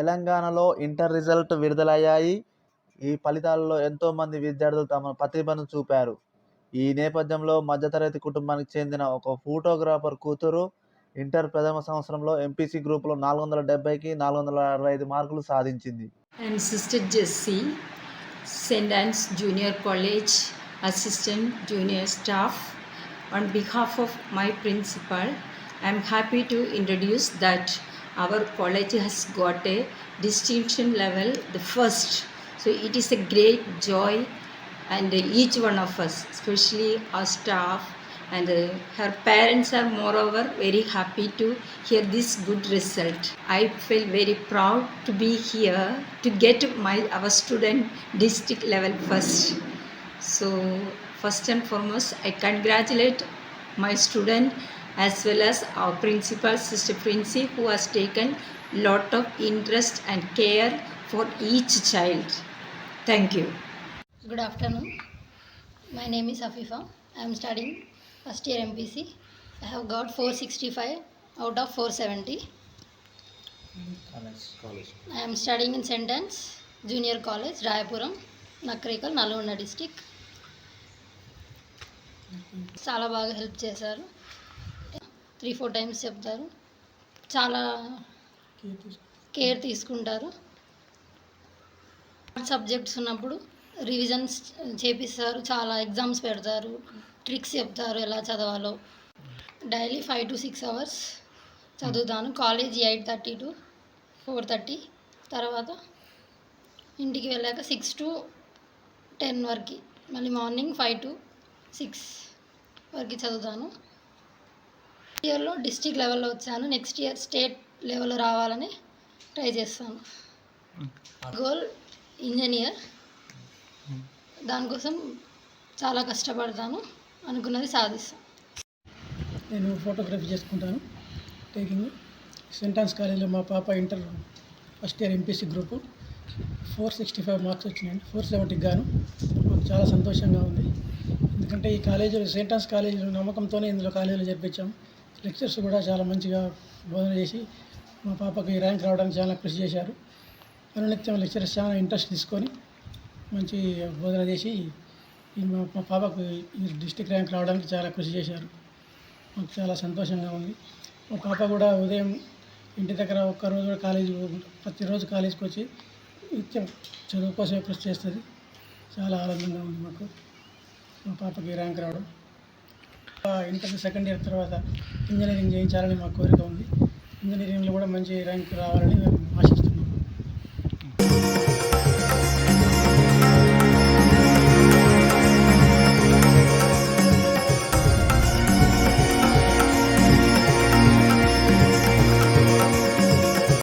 తెలంగాణలో inter result విడుదలయ్యాయి. ఈ ఫలితాలలో ఎంతోమంది విద్యార్థులు తమ ప్రతిభను చూపారు. ఈ నేపథ్యంలో మధ్యతరగతి కుటుంబానికి చెందిన ఒక ఫోటోగ్రాఫర్ కూతురు ఇంటర్ ప్రథమ సంవత్సరంలో ఎంపీసీ గ్రూపులో నాలుగు వందల డెబ్బైకి నాలుగు వందల అరవై ఐదు మార్కులు సాధించింది. And sister Jessy Saint Ann's junior college assistant junior staff on behalf of my principal I'm happy to introduce that our college has got a distinction level, the first. So it is a great joy and each one of us, especially our staff and her parents are moreover very happy to hear this good result i feel very proud to be here to get my our student district level first so first and foremost i congratulate my student as well as our principal sister Princy who has taken lot of interest and care for each child thank you Good afternoon. My name is Afifa. I am studying first year MPC. I have got 465 out of 470. I am studying in St. Anne's Junior College, Rayapuram, Nakrikal, Nalgonda district. చాలా బాగా help చేశారు three four times చెప్తారు. చాలా care తీసుకుంటారు. Subjects ఉన్నప్పుడు revisions చేపిస్తారు. చాలా exams పెడతారు. ట్రిక్స్ చెప్తారు ఎలా చదవాలో. Daily five to six hours చదువుతాను. College eight thirty to four thirty తర్వాత ఇంటికి వెళ్ళాక సిక్స్ టు టెన్ వరకు మళ్ళీ మార్నింగ్ ఫైవ్ టు సిక్స్ వరకు చదువుతాను. ఇయర్లో డిస్టిక్ లెవెల్లో వచ్చాను. నెక్స్ట్ ఇయర్ స్టేట్ లెవెల్లో రావాలని ట్రై చేస్తాను. Goal engineer. దానికోసం చాలా కష్టపడతాను. అనుకున్నది సాధిస్తాను. నేను ఫోటోగ్రఫీ చేసుకుంటాను. టేకింగ్ సెంటాన్స్ కాలేజీలో మా పాప inter first year MPC group. Four sixty five marks వచ్చినాయండి ఫోర్ సెవెంటీకి గాను. మాకు చాలా సంతోషంగా ఉంది. ఎందుకంటే ఈ కాలేజీలో సెంటాన్స్ కాలేజీలో నమ్మకంతోనే ఇందులో కాలేజీలో జరిపించాం. లెక్చర్స్ కూడా చాలా మంచిగా బోధన చేసి మా పాపకి ర్యాంక్ రావడానికి చాలా కృషి చేశారు. అనునిత్యం లెక్చరర్స్ చాలా ఇంట్రెస్ట్ తీసుకొని మంచి బోధన చేసి మా పాపకు ఈ డిస్టిక్ ర్యాంక్ రావడానికి చాలా కృషి చేశారు. మాకు చాలా సంతోషంగా ఉంది. మా పాప కూడా ఉదయం ఇంటి దగ్గర ఒక్కరోజు కూడా కాలేజీ ప్రతిరోజు కాలేజీకి వచ్చి నిత్యం చదువు కోసమే కృషి చేస్తుంది. చాలా ఆనందంగా ఉంది మాకు. మా పాపకి ర్యాంక్ రావడం. ఇంటర్ సెకండ్ ఇయర్ తర్వాత ఇంజనీరింగ్ చేయించాలని మా కోరిక ఉంది. ఇంజనీరింగ్లో కూడా మంచి ర్యాంక్ రావాలని మేము ఆశిస్తున్నాం.